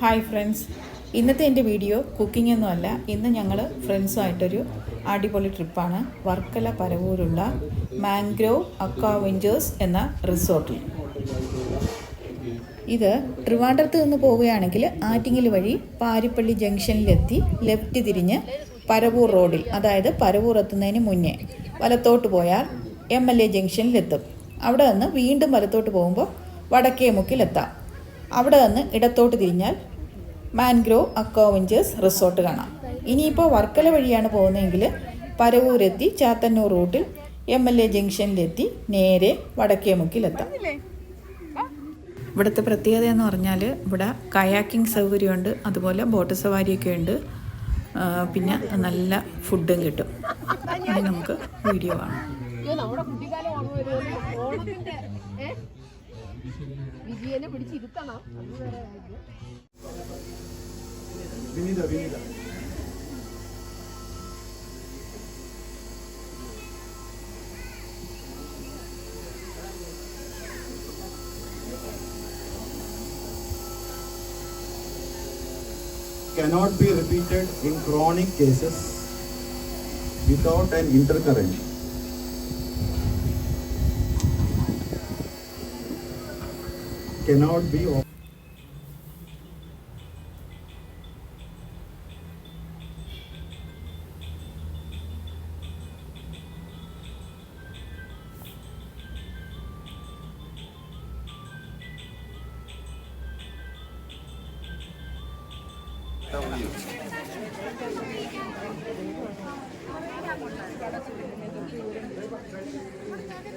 Hi friends. ഇന്നത്തെ എന്റെ video cooking ഒന്നും അല്ല. ഇന്ന് ഞങ്ങൾ ഫ്രണ്ട്സുമായിട്ടൊരു അടിപൊളി ട്രിപ്പാണ് വർക്കല പരവൂരുള്ള മാംഗ്രോവ് അക്വാവെഞ്ചേഴ്സ് എന്ന റിസോർട്ടിൽ ഇത് ട്രിവാൻഡ്രത്ത് നിന്ന് പോവുകയാണെങ്കിൽ ആറ്റിങ്ങൽ വഴി പാരിപ്പള്ളി ജംഗ്ഷനിലെത്തി ലെഫ്റ്റ് തിരിഞ്ഞ് പരവൂർ റോഡിൽ അതായത് പരവൂർ എത്തുന്നതിന് മുന്നേ വലത്തോട്ട് പോയാൽ എം എൽ എ ജംഗ്ഷനിലെത്തും. അവിടെ നിന്ന് വീണ്ടും വലത്തോട്ട് പോകുമ്പോൾ വടക്കേ മുക്കിലെത്താം അവിടെ നിന്ന് ഇടത്തോട്ട് തിരിഞ്ഞാൽ മാൻഗ്രോവ് അക്കോവഞ്ചേഴ്സ് റിസോർട്ട് കാണാം. ഇനിയിപ്പോൾ വർക്കല വഴിയാണ് പോകുന്നതെങ്കിൽ പരവൂരെത്തി ചാത്തന്നൂർ റൂട്ടിൽ എം എൽ എ ജംഗ്ഷനിലെത്തി നേരെ വടക്കേ മുക്കിലെത്താം ഇവിടുത്തെ പ്രത്യേകത എന്ന് പറഞ്ഞാൽ ഇവിടെ കയാക്കിംഗ് സൗകര്യമുണ്ട് അതുപോലെ ബോട്ട് സവാരിയൊക്കെ ഉണ്ട്. പിന്നെ നല്ല ഫുഡും കിട്ടും. ഇനി നമുക്ക് വീഡിയോ കാണാം. വിജയനെ പിടിച്ചിരുത്തണം അത് വേറെ cannot be repeated in chronic cases without an intercurrent. cannot be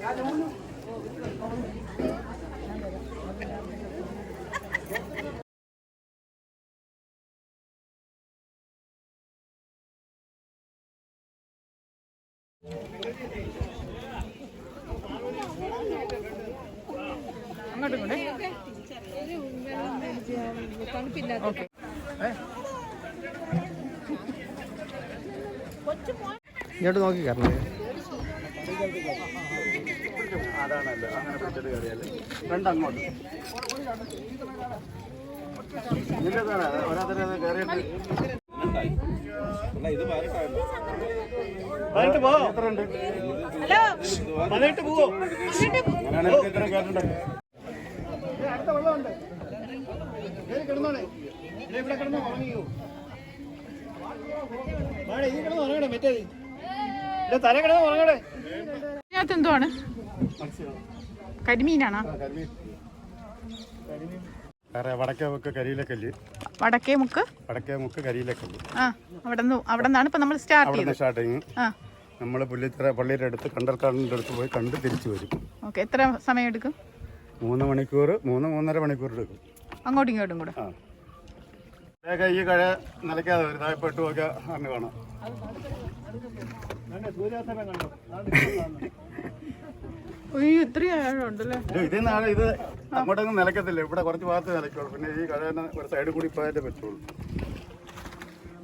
I don't know. ഇങ്ങോട്ട്. നോക്കി കാരണം അതാണല്ലോ അങ്ങനെ പിടിച്ചിട്ട് കയറിയാൽ രണ്ടങ്ങോട്ട് നിന്റേതാണ് കയറിയിട്ട് എത്ര ഉണ്ട് അങ്ങനെയാണെങ്കിൽ പതിനെട്ട് പോവോ അടുത്ത വെള്ളമുണ്ട് കയറി കിടന്നോളെ ഇവിടെ കിടന്ന് ഉറങ്ങിയോ വാഴ ഈ കിടന്ന് ഉറങ്ങണേ മറ്റേത് ഇല്ല തല കിടന്ന് ഉറങ്ങണേ ഇതിനകത്ത് എന്തുവാണ് കരിമീനാണോ? വേറെ വടക്കേ കരിയിലെ കരിയിലക്കല്ല്. വടക്കേ മുക്ക് വടക്കേ മുക്ക് കരിയിലക്കല്ല് ആ അവിടെ നിന്ന് അവിടെ നിന്നാണ് ഇപ്പം നമ്മൾ സ്റ്റാർട്ട് അവിടെ സ്റ്റാർട്ടിങ് ആ നമ്മൾ പുള്ളിത്തറ പള്ളിയുടെ അടുത്ത് കണ്ടൽക്കാടിന്റെ അടുത്ത് പോയി കണ്ട് തിരിച്ചു വരും ഓക്കെ എത്ര സമയം എടുക്കും മൂന്ന് മണിക്കൂർ മൂന്ന് മൂന്നര മണിക്കൂർ എടുക്കും അങ്ങോട്ടും ഇങ്ങോട്ടും കൂടെ ആ ഈ കഴ നിലയ്ക്കാതെ വരും താഴെപ്പെട്ടു ഒക്കെ അന്ന് കാണാം സൂര്യാസ്തമയം കണ്ടോ അയ്യോ ഇത്രയും ആഴമുണ്ടല്ലേ? ഇത് അങ്ങോട്ടൊന്നും നിലക്കത്തില്ല ഇവിടെ കുറച്ച് ഭാഗത്ത് നിലയ്ക്കുള്ളൂ. പിന്നെ ഈ കഴ ഒരു സൈഡിൽ കൂടി പോയാലേ പറ്റുള്ളൂ.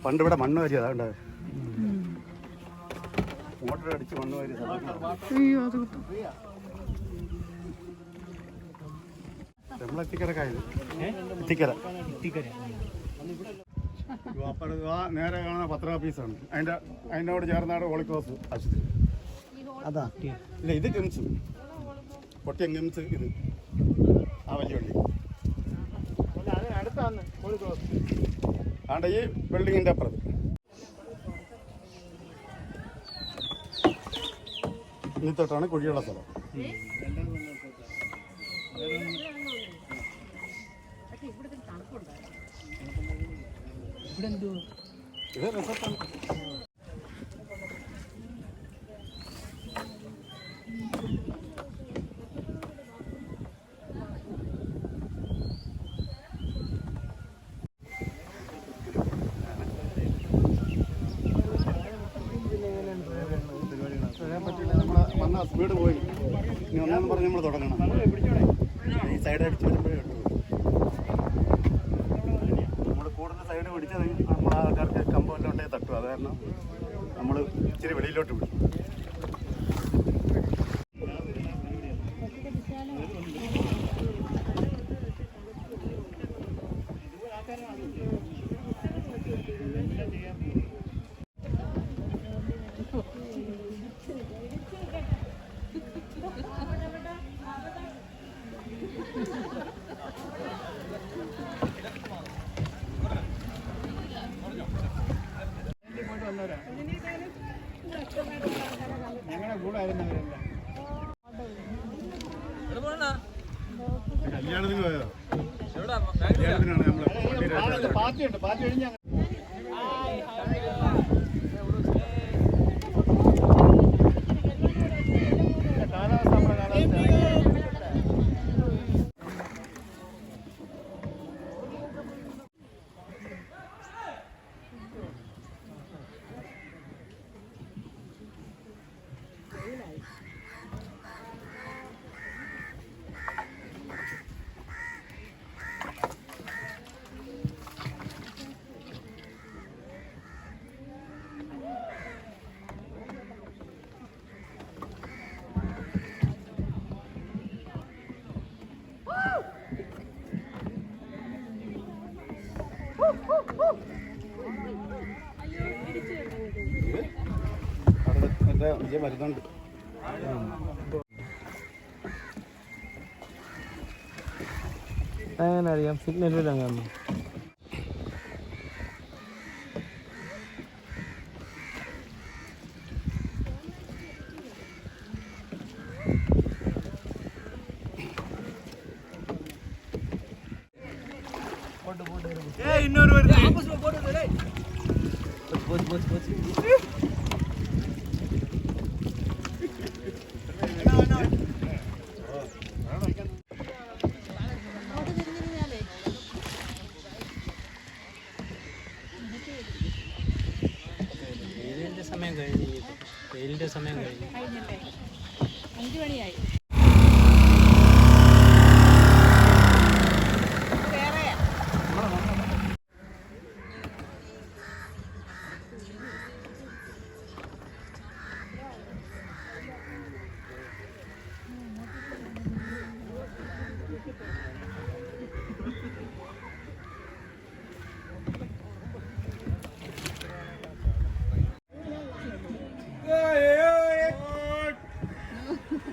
പണ്ട് ഇവിടെ മണ്ണ് വരി അതാണ്ട് മോട്ടർ അടിച്ച് മണ്ണ് വരി അയ്യോ അത് നമ്മളെ എത്തിക്കര എത്തിക്കര. നേരെ കാണുന്ന പത്ര ഓഫീസാണ് അതിന്റെ അതിനോട് ചേർന്നാണ് ഹോളിക്രോസ് ആശുപത്രി. അതാ. ഇല്ല ഇത് ഗംസ് പൊട്ടിയ ഗംസ് ഇത്. ആ വലിയ ആണ്ട് ഈ ബിൽഡിങ്ങിന്റെ അപ്പുറത്ത്. ഇനി തൊട്ടാണ് കുഴിയുള്ള സ്ഥലം. ഇത് റിസോർട്ടാണ്. സ്പീഡ് പോയി. ഇനി ഒന്നെന്ന് പറഞ്ഞ് നമ്മൾ തുടങ്ങണം. ഈ സൈഡ് അടിച്ച് വരുമ്പോഴേ ഉള്ളൂ. നമ്മൾ കൂടുതൽ സൈഡ് പിടിച്ചത് നമ്മൾ ആൾക്കാർക്ക് കമ്പമെല്ലാം ഉണ്ടെങ്കിൽ തട്ടും. അത് കാരണം നമ്മൾ ഇച്ചിരി വെളിയിലോട്ട് വിടും. നമ്മള് പാർട്ടിയുണ്ട് പാർട്ടി കഴിഞ്ഞ വിജയം വരുന്നുണ്ട് അങ്ങനെ അറിയാം? സിഗ്നൽ വരാൻ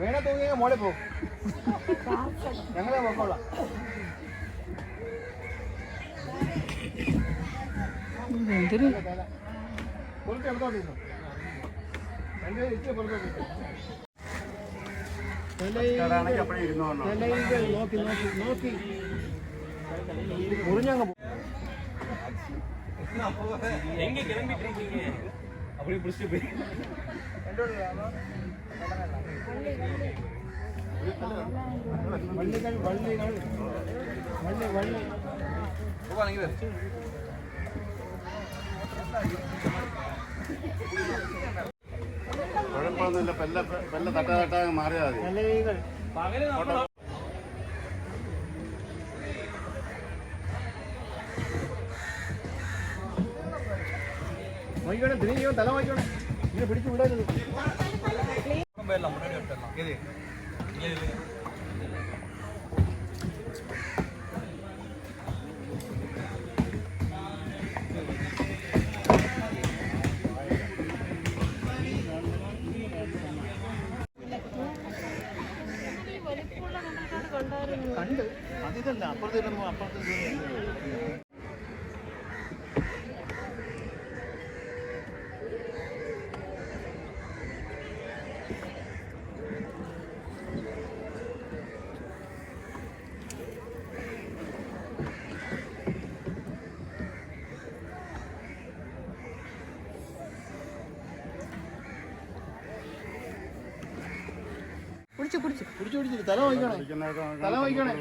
വേണേ തൂങ്ങിയ മോളെ പോ ഞങ്ങളെ പൊക്കോളാം. പുറത്ത് എടുത്തോണ്ടിരുന്നു എന്റെ ഇച്ചിരി പുറത്തോട്ട് നോക്കി നോക്കി നോക്കി. മുറിഞ്ഞങ്ങ് വള്ളികൾ വള്ളികൾ വള്ളി വള്ളി കുഴപ്പമൊന്നുമില്ല. പെല്ല പെല്ല തട്ടാ തട്ടാ മാറിയാൽ മതി. തിരികെ തല വായിക്കണേ. ഇങ്ങനെ പിടിച്ചു വിടരുത്. കണ്ട് പിടിച്ചു പിടിച്ചു. തല വായിക്കണേ തല വായിക്കണേ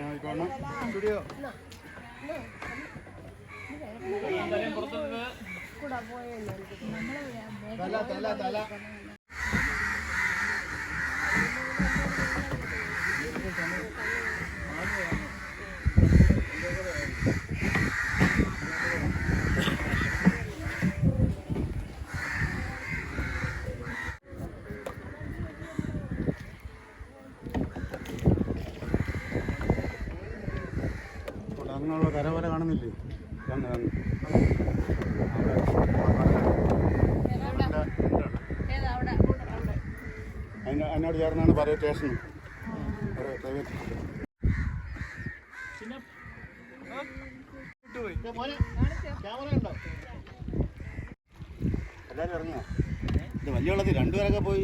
സ്റ്റുഡിയോ. അപ്പോൾ അങ്ങനെയുള്ള കരവര കാണുന്നില്ലേ? കണ്ണ് കണ്ണ് അതിന് അതിനോട് ചേർന്നാണ് പറയ സ്റ്റേഷൻ പ്രൈവറ്റ് എല്ലാവരും ഇത് വലിയ വെള്ളത്തിൽ രണ്ടുപേരൊക്കെ പോയി.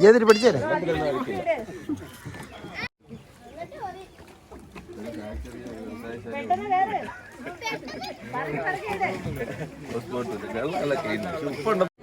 ഏതിട്ട് പഠിച്ചേരെ പോകുന്ന